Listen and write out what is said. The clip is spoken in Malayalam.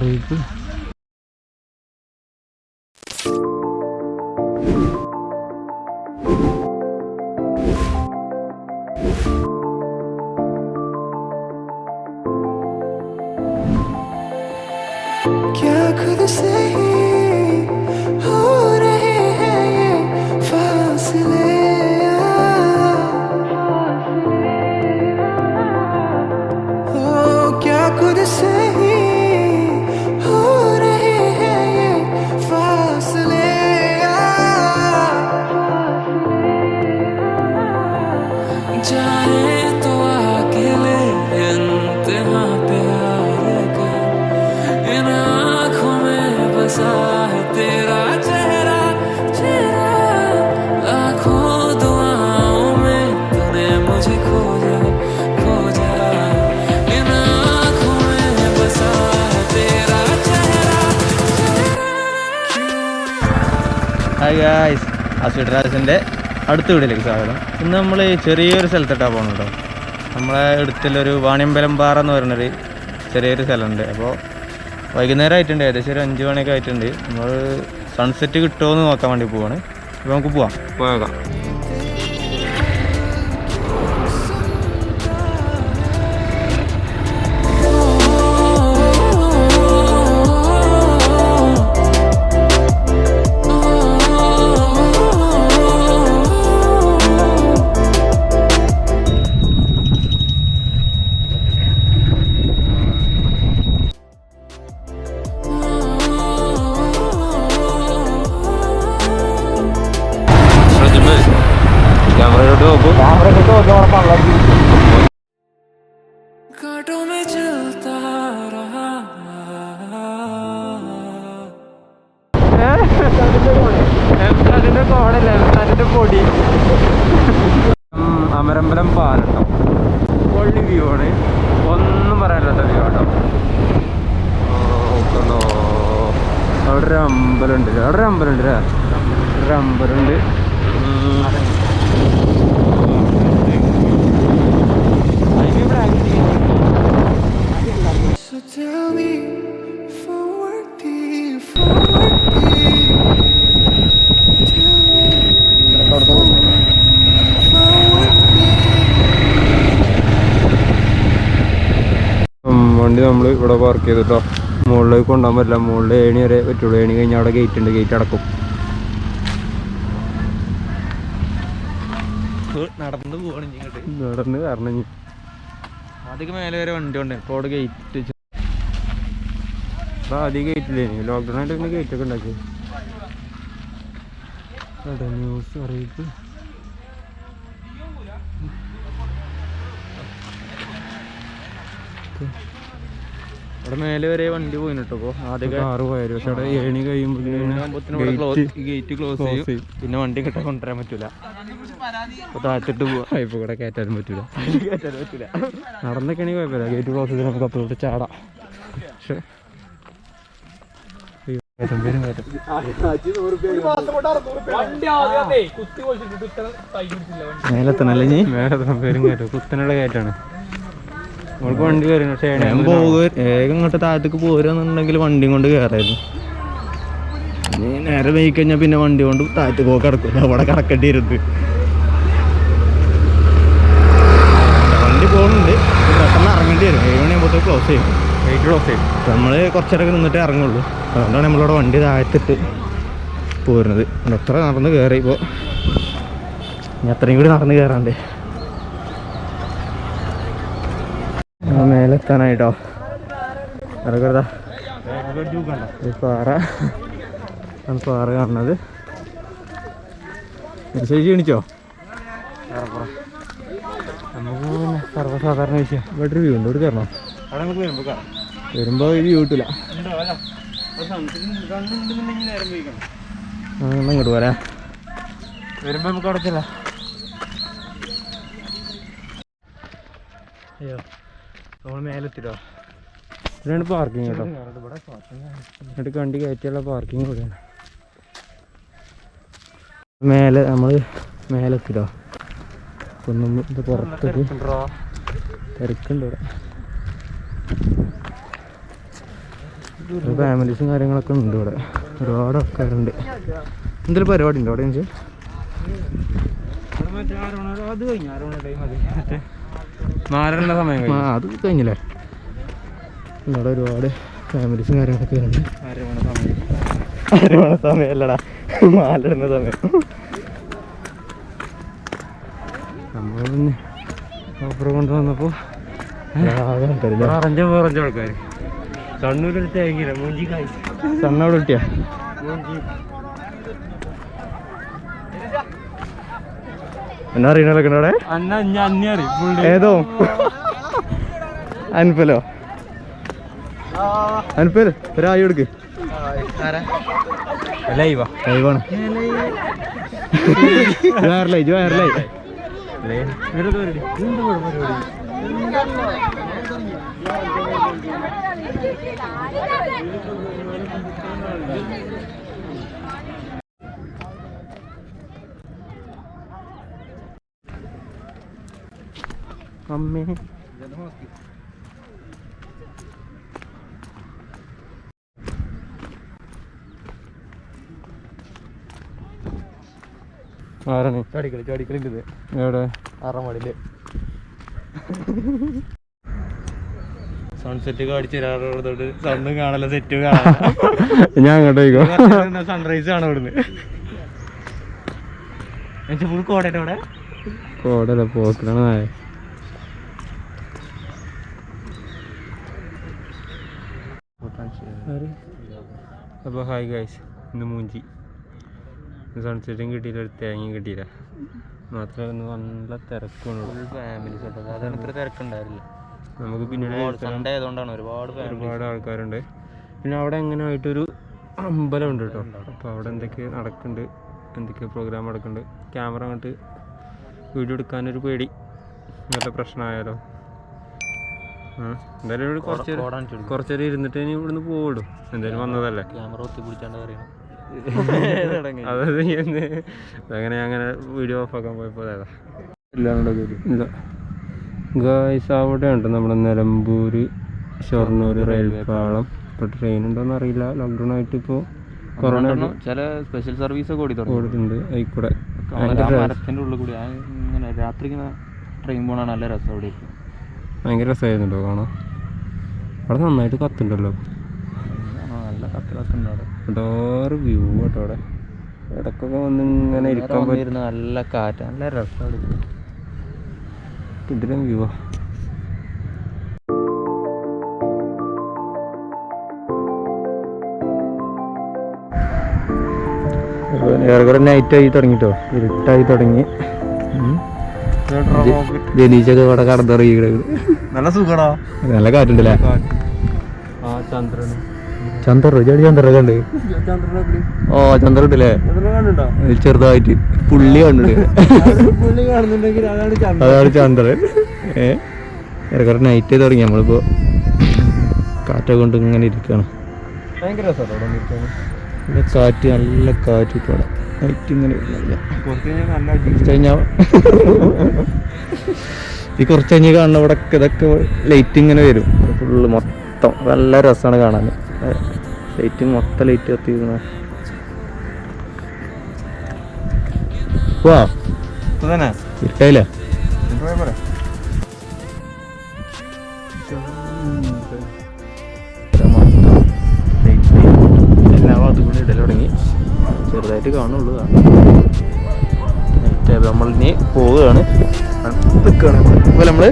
रहेगी क्या खुद से हो रहे हैं ये फासले? ओ क्या खुद से ഹായ് ഗായ്സ് അസ്വീഡ് രാജസിന്റെ അടുത്ത വീട്ടിലേക്ക് സ്വാഗതം. ഇന്ന് നമ്മൾ ചെറിയൊരു സ്ഥലത്തിട്ടാണ് പോകുന്നത് കേട്ടോ നമ്മളെ അടുത്തുള്ളൊരു വാണിയമ്പലം പാറ എന്ന് പറയുന്നൊരു ചെറിയൊരു സ്ഥലമുണ്ട്. അപ്പോൾ വൈകുന്നേരം ആയിട്ടുണ്ട് ഏകദേശം ഒരു അഞ്ച് മണിയൊക്കെ ആയിട്ടുണ്ട്. നമ്മൾ സൺസെറ്റ് കിട്ടുമോ എന്ന് നോക്കാൻ വേണ്ടി പോവാണ്. അപ്പോൾ നമുക്ക് പോവാം. പോയേക്കാം. അതിന്റെ കോടല്ല അതിന്റെ പൊടി അമരമ്പലം പാലട്ടോ. പൊള്ളി വ്യൂ ആണ്. ഒന്നും പറയാനില്ലാത്ത വ്യൂ ആട്ടോ. അവിടെ ഒരു അമ്പലം ഉണ്ട്. അവിടെ ഒരു അമ്പലം ഉണ്ട് ഒരു അമ്പലം വണ്ടി നമ്മൾ ഇവിടെ പാർക്ക് ചെയ്തു കേട്ടോ മുകളിലേക്ക് കൊണ്ടുപോകാൻ പറ്റില്ല. മുകളിൽ ഏണി വരെ പറ്റുള്ളൂ. ഏണി കഴിഞ്ഞാൽ അവിടെ ഗേറ്റ് ഉണ്ട്. ഗേറ്റ് അടക്കും. നടന്നു പോവാണ് നടന്ന് കാരണം ആദ്യം മേലെ വരെ വണ്ടി ഉണ്ട് ഇപ്പോൾ അവിടെ ഗേറ്റ് ഇപ്പൊ ആദ്യം ഗേറ്റില്ലേ ലോക്ക്ഡൗൺ ആയിട്ട് പിന്നെ ഗേറ്റ് ഒക്കെ ഉണ്ടാക്കി ന്യൂസ് അറിയിപ്പ്. അവിടെ മേലെ വരെ വണ്ടി പോയിന് കേട്ടോ അപ്പോൾ ആദ്യം പോയാലും പക്ഷെ അവിടെ ഏണി കഴിയുമ്പോൾ ഗേറ്റ് ക്ലോസ് ചെയ്യും. പിന്നെ വണ്ടി കിട്ടാൻ കൊണ്ടുവരാൻ പറ്റൂല. അപ്പോൾ താഴ്ത്തിട്ട് പോവാ. പൈപ്പ് കൂടെ കയറ്റാനും പറ്റൂല. നടന്നൊക്കെയാണെങ്കിൽ കുഴപ്പമില്ല. ഗേറ്റ് ക്ലോസ് ചെയ്ത് നമുക്ക് അപ്പോഴോട്ട് ചാടാം. പക്ഷേ മേലെത്തണല്ലേ നീ വേറെ പേരും കയറ്റം കുത്തനുള്ള കയറ്റാണ് നമ്മൾക്ക് വണ്ടി കയറി പക്ഷേ ഏണി ഞാൻ പോകുക ഏകം ഇങ്ങോട്ട് താഴത്തേക്ക് പോരുന്നുണ്ടെങ്കിൽ വണ്ടിയും കൊണ്ട് കയറായിരുന്നു. നേരെ വൈകി കഴിഞ്ഞാൽ പിന്നെ വണ്ടി കൊണ്ട് താഴത്തേക്ക് പോയി കിടക്കില്ല അവിടെ കിടക്കേണ്ടി വരുന്നത് വണ്ടി പോകുന്നുണ്ട്. പെട്ടെന്ന് ഇറങ്ങേണ്ടി വരും. ഏഴ് മണിയാകുമ്പോഴത്തേക്ക് ക്ലോസ് ചെയ്യും. ക്ലോസ് ചെയ്യും. നമ്മൾ കുറച്ചേരൊക്കെ നിന്നിട്ടേ ഇറങ്ങുള്ളൂ. അതുകൊണ്ടാണ് നമ്മളിവിടെ വണ്ടി താഴത്തിട്ട് പോരുന്നത്. എത്ര നടന്ന് കയറി ഇപ്പോൾ ഇനി അത്രയും കൂടി നടന്ന് കയറാണ്ട് ആ, മേലെ എത്താനായിട്ടോ ഇറക്കരുതാ പാറ. കാണുന്നത്. മെസ്സേജ് ക്ഷണിച്ചോ നമുക്ക് വിഷയം ഇവിടെ ഒരു വ്യൂ ഉണ്ട്. ഇവിടെ വരുമ്പോ വരുമ്പോൾ ഇത് വ്യൂ കിട്ടില്ല ഇങ്ങോട്ട് പോരാ. വരുമ്പോ നമുക്ക് അടച്ചില്ല അയ്യോ. നമ്മൾ ഇവിടെയാണ് പാർക്കിംഗ് കേട്ടോ. എന്നിട്ട് വണ്ടി കയറ്റിയുള്ള പാർക്കിംഗ് ഇവിടെയാണ്. മേലെ നമ്മൾ മേലെത്തിടോ ഒന്നും ഇത് പുറത്തേക്ക് തിരക്കുണ്ട്? ഇവിടെ. ഫാമിലീസും കാര്യങ്ങളൊക്കെ ഉണ്ട് ഇവിടെ. ഒരുപാട് ആൾക്കാരുണ്ട്. എന്തൊരു പരിപാടി ഉണ്ടോ അവിടെ എനിക്ക് അത് കഴിഞ്ഞു ആരോണ ടൈം അത് മാറുള്ള സമയം ആ അത് കഴിഞ്ഞില്ലേ? ഇവിടെ ഒരുപാട് ഫാമിലീസും കാര്യങ്ങളൊക്കെ ഉണ്ട് സമയം. അരമണ സമയമല്ലടാ. മാലിടുന്ന സമയം. നമ്മൾ പിന്നെ ഓഫർ കൊണ്ടുവന്നപ്പോൾ അറഞ്ചോ പറഞ്ചോ ആൾക്കാർ കണ്ണൂരിൽ തേങ്ങില്ല മൂഞ്ചി കായ്. സണ്ണവിടെ കിട്ടിയാ മൂഞ്ചി. എന്നാ അറിയണൊക്കെ അവിടെ ഏതോ? അൻപലോ? അൻപൽ ഒരായി എടുക്ക് ലൈവാ. ലൈവാണ്. വയറലായി വയറലായി അമ്മേ ആരാണ്? ചാടിക്കളി ചാടിക്കളിന്റെ എവിടെ? അറമടിൽ സൺസെറ്റ് കാണിച്ചു തരാറോടത്തോട്ട് സണ്ണും കാണല സെറ്റും കാണാം ഞാൻ അങ്ങോട്ടേക്കോ സൺറൈസ് കാണാം ഇവിടുന്ന്. ഫുൾ കോടയുടെ അവിടെ. കോടല്ല പോക്കലാണ് നായ അപ്പോൾ ഹായ് ഗായ്സ് ഇന്ന് മൂഞ്ചി. സൺസെറ്റും കിട്ടിയില്ല ഒരു തേങ്ങയും കിട്ടിയില്ല. മാത്രമല്ല ഇന്ന് നല്ല തിരക്കാണ് ഫാമിലി അതാണ് ഇത്ര തിരക്കുണ്ടായിരുന്നില്ല. നമുക്ക് പിന്നീട് സൺഡേ ആയതുകൊണ്ടാണ് ഒരുപാട് ഒരുപാട് ആൾക്കാരുണ്ട്. പിന്നെ അവിടെ എങ്ങനെ ആയിട്ടൊരു അമ്പലം ഉണ്ട് കേട്ടോ അപ്പോൾ അവിടെ എന്തൊക്കെ നടക്കുന്നുണ്ട് എന്തൊക്കെ പ്രോഗ്രാം നടക്കുന്നുണ്ട്. ക്യാമറ അങ്ങോട്ട് വീഡിയോ എടുക്കാനൊരു പേടി. നല്ല പ്രശ്നമായാലോ? എന്തായാലും ഇവിടെ കുറച്ച് നേരം- കുറച്ച് നേരം ഇരുന്നിട്ട് ഇനി ഇവിടുന്ന് പോവുള്ളൂ എന്തായാലും വന്നതല്ലേ? ക്യാമറ ഒത്തി പിടിച്ചാണ്ട് പറയണം അതായത് എന്ത്? അങ്ങനെ അങ്ങനെ വീഡിയോ ഓഫ് ആക്കാൻ ഇല്ല. ഗായ്സ് അവിടെ ഉണ്ട് നമ്മുടെ നിലമ്പൂർ ഷൊർണൂർ റെയിൽവേ പാളം ഇപ്പോൾ ട്രെയിൻ ഉണ്ടോന്ന് അറിയില്ല. ലോക്ക്ഡൗൺ ആയിട്ട് ഇപ്പോൾ കൊറോണ ചില സ്പെഷ്യൽ സർവീസ് ഒക്കെ ഓടി തുടങ്ങി. ഓടുന്നുണ്ട് ആയിക്കൂടെ ഉള്ളിൽ കൂടി. ഇങ്ങനെ രാത്രി ഇങ്ങനെ ട്രെയിൻ പോണ നല്ല രസം അവിടെ. ഭയങ്കര രസമായിരുന്നുണ്ടോ കാണാൻ. അവിടെ നന്നായിട്ട് കത്തുണ്ടല്ലോ നല്ല കത്ത് കത്തുണ്ട് വ്യൂ കേട്ടോ അവിടെ. ഇടയ്ക്കൊക്കെ വന്ന് ഇങ്ങനെ ഇരിക്കാൻ പറ്റും. നല്ല കാറ്റ് നല്ല രസം അവിടെ. ഇതിലും വ്യൂ ഏറെക്കുറെ നൈറ്റ് ആയി തുടങ്ങിട്ടോ. ഇരുട്ടായി തുടങ്ങി. ജനീഷൊക്കെ ഇവിടെ കടന്നിറങ്ങി നല്ല സുഖടാ നല്ല കാറ്റുണ്ടല്ലേ? ചന്ദ്രൻ ചന്ദ്ര ചെടി ചന്ദ്രൊക്കെ ഉണ്ട് ഓ ചന്ദ്ര ഉണ്ടല്ലേ ചെറുതായിട്ട് പുള്ളി കണ്ടിട്ട്. പുള്ളി കാണുന്നുണ്ടെങ്കിൽ അതാണ് ചന്ദ്രൻ. ചന്ദ്രൻ. ഏ? ഏറെക്കുറെ നൈറ്റ് തുടങ്ങി നമ്മളിപ്പോ. കാറ്റ കൊണ്ട് ഇങ്ങനെ ഇരിക്കുകയാണ് നല്ല കാറ്റ് നല്ല കാറ്റ് ഇട്ടോടെ നൈറ്റ് ഇങ്ങനെ കഴിഞ്ഞാൽ ഈ കുറച്ച് കഴിഞ്ഞ് കാണുന്ന ഇവിടെ ഇതൊക്കെ ലൈറ്റ് ഇങ്ങനെ വരും. ഫുള്ള് മൊത്തം നല്ല രസമാണ് കാണാൻ. ലൈറ്റ് മൊത്തം ലൈറ്റ് കത്തിയിരുന്ന. വാ ഇരിക്കായില്ല എല്ലാ ഭാഗത്തും കൂടി ഇടൽ തുടങ്ങി. ചെറുതായിട്ട് കാണുള്ളൂ. നൈറ്റ് നമ്മൾ ഇനി പോവുകയാണ്. നിൽക്കുകയാണ്. ഇപ്പോൾ നമ്മൾ